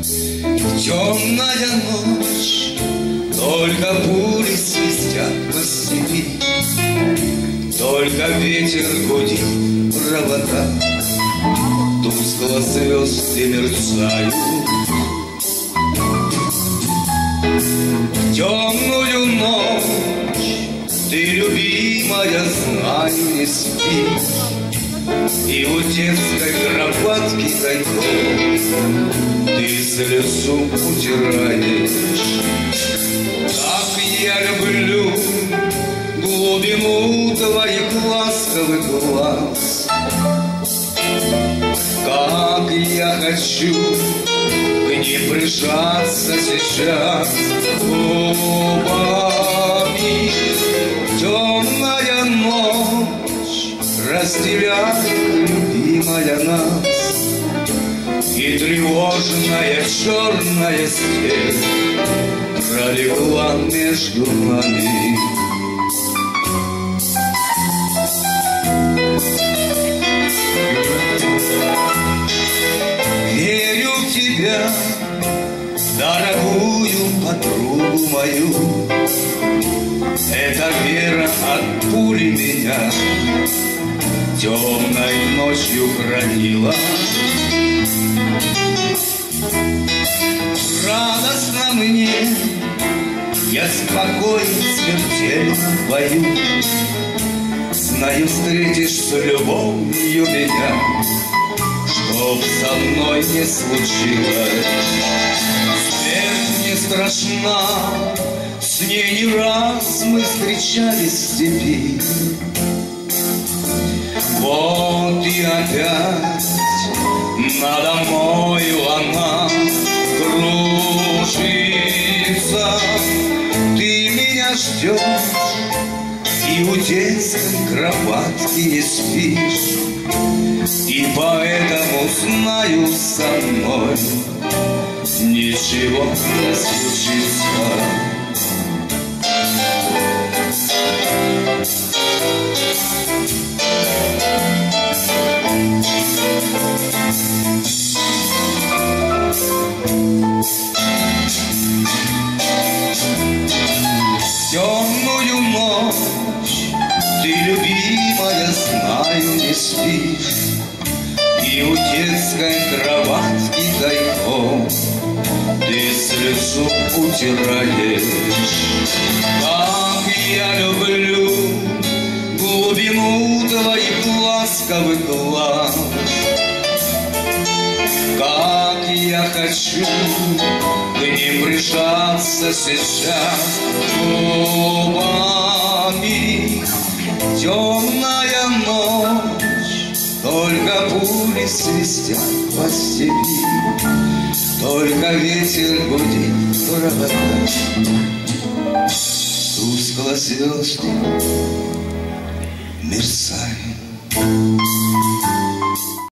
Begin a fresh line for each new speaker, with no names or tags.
Темная ночь, только пули свистят по степи, Только ветер гудит провода, Тускло звезды мерцают. Темную ночь ты, любимая, знаю, не спишь, И у детской кроватки тайком Ты слезу утираешь. Как я люблю глубину твоих ласковых глаз, Как я хочу к ним прижаться сейчас губами. Разделяет, любимая нас, И тревожная черная степь пролегла между нами. Верю в тебя, дорогую подругу мою. Эта вера от пули меня темной ночью хранила. Радостно мне, я спокоен, смертельно бою. Знаю, встретишь с любовью меня, Чтоб со мной не случилось. Смерть не страшна, с ней не раз мы встречались в степи. Вот и опять надо мною она кружится. Ты меня ждешь и у детской кроватки не спишь. И поэтому знаю со мной Ничего не случится Темную ночь ты, любимая, знаю, не спишь. И у детской кроватки тайком Ты слезу утираешь. Как я люблю глубину твоих ласковых глаз. Как я хочу к прижаться сейчас губами. Темная ночь, только пули свистят по степи, Только ветер гудит провода. Тускло звезды мерцают.